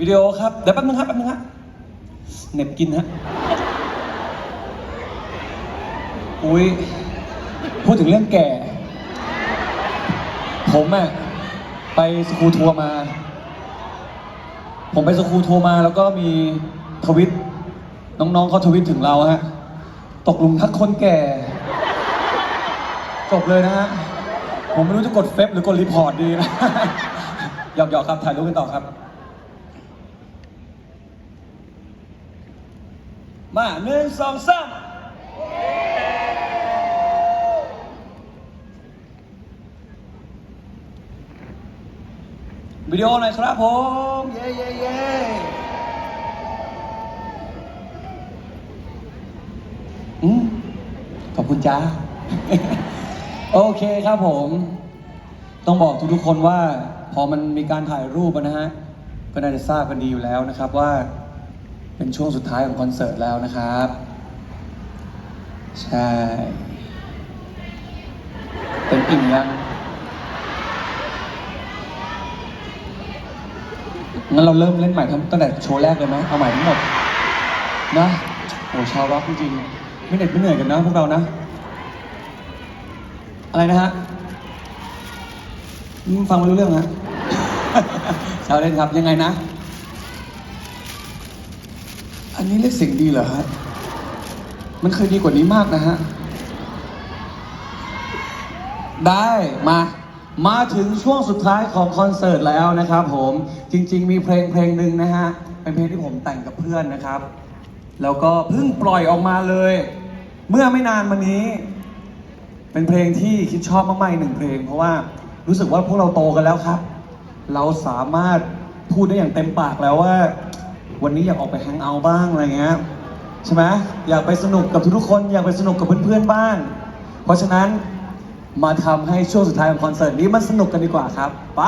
วิดีโอครับ เดี๋ยวแป๊บนึงครับแป๊บนึงฮะเหน็บกินฮะอุ้ยพูดถึงเรื่องแก่ ผมอะไปสกูทัวร์มา ผมไปสกูทัวร์มาแล้วก็มีทวิต น้องๆเขาทวิตถึงเราฮะ ตกหลุมทักคนแก่ จบเลยนะฮะ ผมไม่รู้จะกดเฟซหรือกดรีพอร์ตดีนะหยอกๆครับ ถ่ายรูปกันต่อครับ มาหนึ่งสองสามวิดีโอหน่อยครับผม เย้เย้เย้ขอบคุณจ้า โอเคครับผม ต้องบอกทุกๆคนว่า พอมันมีการถ่ายรูปนะฮะ ก็น่าจะทราบกันดีอยู่แล้วนะครับว่า เป็นช่วงสุดท้ายของคอนเสิร์ตแล้วนะครับ ใช่เต็มอิ่มยังงั้นเราเริ่มเล่นใหม่ตั้งแต่โชว์แรกเลยไหมเอาใหม่ทั้งหมดนะโอ้ชาวร็อกจริงๆไม่เหน็ดไม่เหนื่อยกันนะพวกเรานะ อะไรนะฮะฟังไม่รู้เรื่องฮะชาวเล่นครับยังไงนะ นนี้เรียกสียงดีเหรอฮะ มันเคยดีกว่านี้มากนะฮะ ได้มา มาถึงช่วงสุดท้ายของคอนเสิร์ตแล้วนะครับผม จริง ๆ มีเพลงเพลงหนึ่งนะฮะ เป็นเพลงที่ผมแต่งกับเพื่อนนะครับ แล้วก็เพิ่งปล่อยออกมาเลย เมื่อไม่นานมานี้ เป็นเพลงที่คิดชอบมากๆหนึ่งเพลง เพราะว่ารู้สึกว่าพวกเราโตกันแล้วครับ เราสามารถพูดได้อย่างเต็มปากแล้วว่า วันนี้อยากออกไปแฮงเอาท์บ้างอะไรเงี้ยใช่ไหมอยากไปสนุกกับทุกๆคน อยากไปสนุกกับเพื่อนๆบ้าง เพราะฉะนั้นมาทำให้ช่วงสุดท้ายของคอนเสิร์ตนี้มันสนุกกันดีกว่าครับ ไป